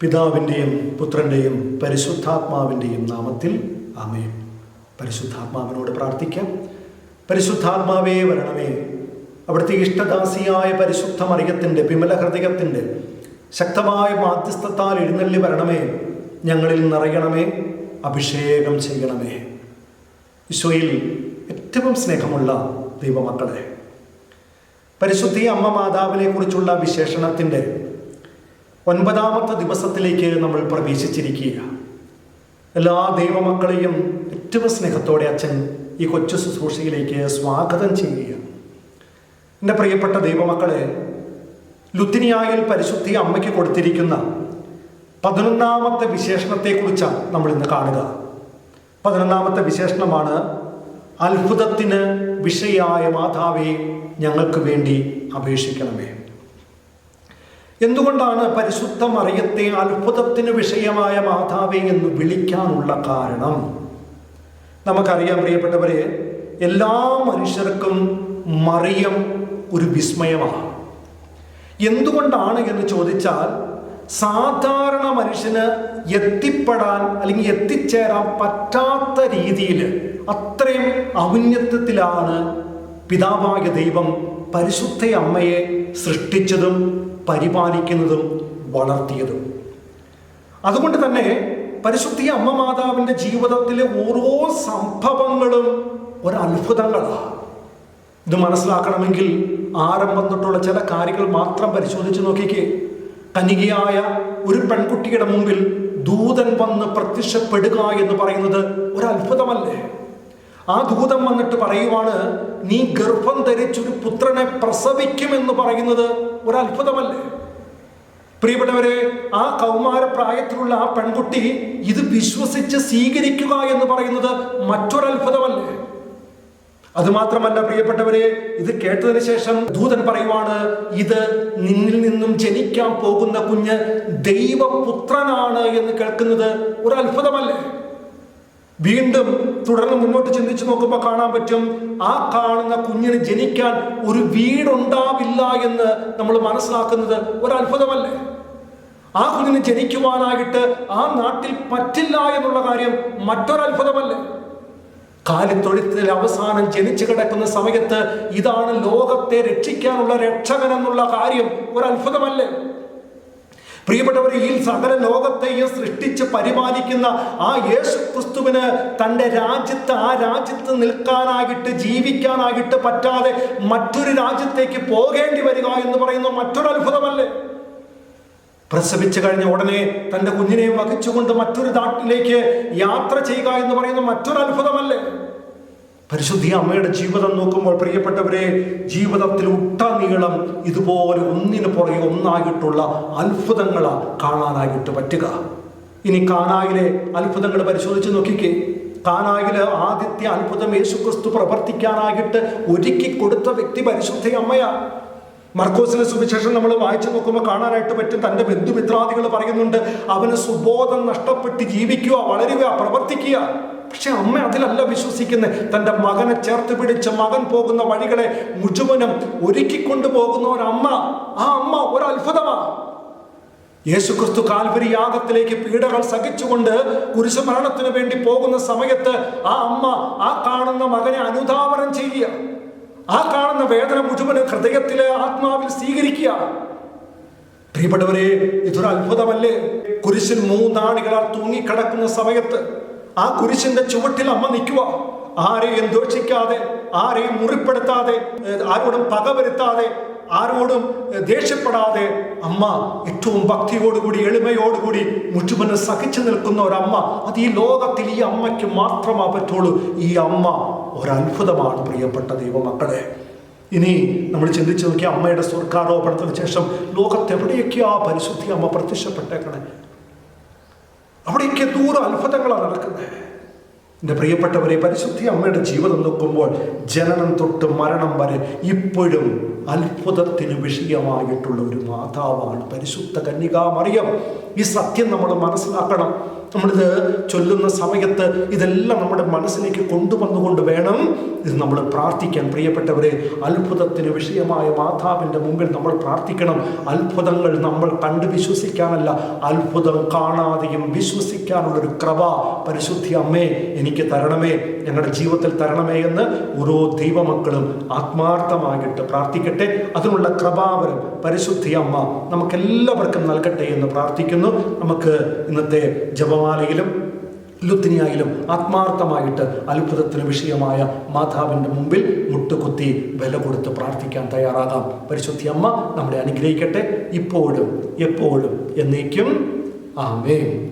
പിതാവിന്റെയും പുത്രന്റെയും പരിശുദ്ധാത്മാവിന്റെയും നാമത്തിൽ ആമേൻ. പരിശുദ്ധാത്മാവിനോട് പ്രാർത്ഥിക്കാം. പരിശുദ്ധാത്മാവേ വരണമേ. അവിടുത്തെ ഇഷ്ടദാസിയായ പരിശുദ്ധ മറിയത്തിന്റെ വിമല ഹൃദയത്തിന്റെ ശക്തമായ മാധ്യസ്ഥത്താൽ എഴുന്നള്ളി വരണമേ. ഞങ്ങളിൽ നിറയണമേ. അഭിഷേകം ചെയ്യണമേ. ഈശോയിൽ ഏറ്റവും സ്നേഹമുള്ള ദൈവമക്കളെ പരിശുദ്ധി അമ്മ മാതാവിനെ കുറിച്ചുള്ള വിശേഷണത്തിന്റെ ഒൻപതാമത്തെ ദിവസത്തിലേക്ക് നമ്മൾ പ്രവേശിച്ചിരിക്കുകയാണ്. എല്ലാ ദൈവമക്കളെയും ഏറ്റവും സ്നേഹത്തോടെ അച്ഛൻ ഈ കൊച്ചു ശുശ്രൂഷയിലേക്ക് സ്വാഗതം ചെയ്യുകയാണ്. എന്റെ പ്രിയപ്പെട്ട ദൈവമക്കളെ ലുത്തിനിയായിൽ പരിശുദ്ധി അമ്മയ്ക്ക് കൊടുത്തിരിക്കുന്ന പതിനൊന്നാമത്തെ വിശേഷണത്തെക്കുറിച്ചാണ് നമ്മൾ ഇന്ന് കാണുക. പതിനൊന്നാമത്തെ വിശേഷണമാണ് അത്ഭുതത്തിന് വിഷയായ മാതാവെ ഞങ്ങൾക്ക് വേണ്ടി അപേക്ഷിക്കണമേ. എന്തുകൊണ്ടാണ് പരിശുദ്ധ മറിയത്തെ അത്ഭുതത്തിന് വിഷയമായ മാതാവേ എന്ന് വിളിക്കാനുള്ള കാരണം? നമുക്കറിയാം പ്രിയപ്പെട്ടവരെ എല്ലാ മനുഷ്യർക്കും മറിയം ഒരു വിസ്മയമാണ്. എന്തുകൊണ്ടാണ് എന്ന് ചോദിച്ചാൽ സാധാരണ മനുഷ്യന് എത്തിപ്പെടാൻ അല്ലെങ്കിൽ എത്തിച്ചേരാൻ പറ്റാത്ത രീതിയിൽ അത്രയും ഔന്നത്യത്തിലാണ് പിതാവായ ദൈവം പരിശുദ്ധ അമ്മയെ സൃഷ്ടിച്ചതും പരിപാലിക്കുന്നതും വളർത്തിയതും. അതുകൊണ്ട് തന്നെ പരിശുദ്ധിയ അമ്മ മാതാവിന്റെ ജീവിതത്തിലെ ഓരോ സംഭവങ്ങളും ഒരത്ഭുതങ്ങളാണ് ഇത് മനസ്സിലാക്കണമെങ്കിൽ ആരംഭം തൊട്ടുള്ള ചില കാര്യങ്ങൾ മാത്രം പരിശോധിച്ച് നോക്കിക്കേ. കനികയായ ഒരു പെൺകുട്ടിയുടെ മുമ്പിൽ ദൂതൻ വന്ന് പ്രത്യക്ഷപ്പെടുക എന്ന് പറയുന്നത് ഒരത്ഭുതമല്ലേ? ആ ദൂതം വന്നിട്ട് പറയുവാണ് നീ ഗർഭം ധരിച്ചൊരു പുത്രനെ പ്രസവിക്കുമെന്ന് പറയുന്നത് ഒരു അത്ഭുതമല്ലേ? പ്രിയപ്പെട്ടവരെ ആ കൗമാര പ്രായത്തിലുള്ള ആ പെൺകുട്ടി ഇത് വിശ്വസിച്ച് സ്വീകരിക്കുക എന്ന് പറയുന്നത് മറ്റൊരത്ഭുതമല്ലേ അതുമാത്രമല്ല പ്രിയപ്പെട്ടവരെ ഇത് കേട്ടതിന് ശേഷം ദൂതൻ പറയുവാണ് ഇത് നിന്നിൽ നിന്നും ജനിക്കാൻ പോകുന്ന കുഞ്ഞ് ദൈവപുത്രനാണ് എന്ന് കേൾക്കുന്നത് ഒരു അത്ഭുതമല്ലേ? വീണ്ടും തുടർന്ന് മുന്നോട്ട് ചിന്തിച്ചു നോക്കുമ്പോൾ കാണാൻ പറ്റും ആ കാണുന്ന കുഞ്ഞിന് ജനിക്കാൻ ഒരു വീടുണ്ടാവില്ല എന്ന് നമ്മൾ മനസ്സിലാക്കുന്നത് ഒരു അത്ഭുതമല്ലേ ആ കുഞ്ഞിന് ജനിക്കുവാനായിട്ട് ആ നാട്ടിൽ പറ്റില്ല എന്നുള്ള കാര്യം മറ്റൊരു അത്ഭുതമല്ലേ കാലിത്തൊഴുത്തിൽ അവസാനം ജനിച്ചു കിടക്കുന്ന സമയത്ത് ഇതാണ് ലോകത്തെ രക്ഷിക്കാനുള്ള രക്ഷകൻ എന്നുള്ള കാര്യം ഒരത്ഭുതമല്ലേ? പ്രിയപ്പെട്ടവർ ഈ സകല ലോകത്തെയും സൃഷ്ടിച്ച് പരിപാലിക്കുന്ന ആ യേശു ക്രിസ്തുവിന് തന്റെ രാജ്യത്ത് ആ രാജ്യത്ത് നിൽക്കാനായിട്ട് ജീവിക്കാനായിട്ട് പറ്റാതെ മറ്റൊരു രാജ്യത്തേക്ക് പോകേണ്ടി വരിക എന്ന് പറയുന്ന മറ്റൊരു അത്ഭുതമല്ലേ? പ്രസവിച്ചു കഴിഞ്ഞ ഉടനെ തന്റെ കുഞ്ഞിനെ വഹിച്ചുകൊണ്ട് മറ്റൊരു നാട്ടിലേക്ക് യാത്ര ചെയ്യുക എന്ന് പറയുന്ന മറ്റൊരു അത്ഭുതമല്ലേ? പരിശുദ്ധി അമ്മയുടെ ജീവിതം നോക്കുമ്പോൾ പ്രിയപ്പെട്ടവരെ ജീവിതത്തിൽ ഉട്ടനീളം ഇതുപോലെ ഒന്നിനു പുറകെ ഒന്നായിട്ടുള്ള അത്ഭുതങ്ങൾ കാണാനായിട്ട് പറ്റുക. ഇനി കാനായിലെ അത്ഭുതങ്ങൾ പരിശോധിച്ച് നോക്കിക്കേ. കാനായിലെ ആദ്യത്തെ അത്ഭുതം യേശുക്രിസ്തു പ്രവർത്തിക്കാനായിട്ട് ഒരുക്കി കൊടുത്ത വ്യക്തി പരിശുദ്ധ അമ്മയാണ് മർക്കോസിന്റെ സുവിശേഷം നമ്മൾ വായിച്ചു നോക്കുമ്പോൾ കാണാനായിട്ട് പറ്റും. തന്റെ ബന്ധുമിത്രാദികൾ പറയുന്നുണ്ട് അവന് സുബോധം നഷ്ടപ്പെട്ട് ജീവിക്കുക വളരുക പ്രവർത്തിക്കുക. പക്ഷെ അമ്മ അതിലല്ല വിശ്വസിക്കുന്നത്. തന്റെ മകനെ ചേർത്ത് പിടിച്ച് മകൻ പോകുന്ന വഴികളെ മുഴുവനും ഒരുക്കിക്കൊണ്ടു പോകുന്ന ഒരമ്മ. ആ അമ്മ ഒരത്ഭുതമാണ് യേശു യേശുക്രിസ്തു കാൽവരി യാഗത്തിലേക്ക് പീഡകൾ സഹിച്ചുകൊണ്ട് കുരിശുമരണത്തിന് വേണ്ടി പോകുന്ന സമയത്ത് ആ അമ്മ ആ കാണുന്ന മകനെ അനുധാവനം ചെയ്യുക. ആ കാണുന്ന വേദന മുഴുവൻ ഹൃദയത്തിലെ ആത്മാവിൽ സ്വീകരിക്കുക. പ്രിയപ്പെട്ടവരെ ഇതൊരു അത്ഭുതമല്ലേ? കുരിശിൽ മൂന്നാണികളാൽ തൂങ്ങിക്കിടക്കുന്ന സമയത്ത് ആ കുരിശിന്റെ ചുവട്ടിൽ അമ്മ നിൽക്കുക. ആരെയും ദോഷിക്കാതെ ആരെയും മുറിപ്പെടുത്താതെ ആരോടും പക വരുത്താതെ ആരോടും ദേഷ്യപ്പെടാതെ അമ്മ ഏറ്റവും ഭക്തിയോടുകൂടി എളിമയോടുകൂടി മുഴുവൻ സഹിച്ചു നിൽക്കുന്ന ഒരമ്മ. അത് ഈ ലോകത്തിൽ ഈ അമ്മയ്ക്ക് മാത്രമാ പറ്റുള്ളൂ. ഈ അമ്മ ഒരത്ഭുതമാണ് പ്രിയപ്പെട്ട ദൈവമക്കളെ. ഇനി നമ്മൾ ചിന്തിച്ച് നോക്കിയ അമ്മയുടെ സ്വർഗാരോപണത്തിന് ശേഷം ലോകത്തെവിടെയൊക്കെയാ പരിശുദ്ധി അമ്മ പ്രത്യക്ഷപ്പെട്ടേക്കണേ? അവിടെയൊക്കെ ദൂരം അത്ഭുതങ്ങളാണ് നടക്കുന്നത് എന്റെ പ്രിയപ്പെട്ടവരെ പരിശുദ്ധി അമ്മയുടെ ജീവിതം നോക്കുമ്പോൾ ജനനം തൊട്ട് മരണം വരെ ഇപ്പോഴും അത്ഭുതത്തിന് വിഷയമായിട്ടുള്ള ഒരു മാതാവാണ് പരിശുദ്ധ കന്യകാ മറിയം. ഈ സത്യം നമ്മൾ മനസ്സിലാക്കണം. നമ്മളിത് ചൊല്ലുന്ന സമയത്ത് ഇതെല്ലാം നമ്മുടെ മനസ്സിലേക്ക് കൊണ്ടുവന്നുകൊണ്ട് വേണം ഇത് നമ്മൾ പ്രാർത്ഥിക്കാൻ. പ്രിയപ്പെട്ടവരെ അത്ഭുതത്തിന് വിഷയമായ മാതാവിന്റെ മുമ്പിൽ നമ്മൾ പ്രാർത്ഥിക്കണം. അത്ഭുതങ്ങൾ നമ്മൾ കണ്ട് വിശ്വസിക്കാനല്ല അത്ഭുതം കാണാതെയും വിശ്വസിക്കാനുള്ളൊരു കൃപ പരിശുദ്ധി അമ്മേ എനിക്ക് തരണമേ ഞങ്ങളുടെ ജീവിതത്തിൽ തരണമേ എന്ന് ഓരോ ദൈവമക്കളും ആത്മാർത്ഥമായിട്ട് പ്രാർത്ഥിക്കട്ടെ. അതിനുള്ള കൃപാവരം പരിശുദ്ധി അമ്മ നമുക്കെല്ലാവർക്കും നൽകട്ടെ എന്ന് പ്രാർത്ഥിക്കുന്നു. നമുക്ക് ഇന്നത്തെ ജപമാലയിലും ലുത്തിനിയായാലും ആത്മാർത്ഥമായിട്ട് അത്ഭുതത്തിന് വിഷയമായ മാതാവിന്റെ മുമ്പിൽ മുട്ടുകുത്തി വില കൊടുത്ത് പ്രാർത്ഥിക്കാൻ തയ്യാറാകാം. പരിശുദ്ധി അമ്മ നമ്മളെ അനുഗ്രഹിക്കട്ടെ. ഇപ്പോഴും എപ്പോഴും എന്നേക്കും. ആമേ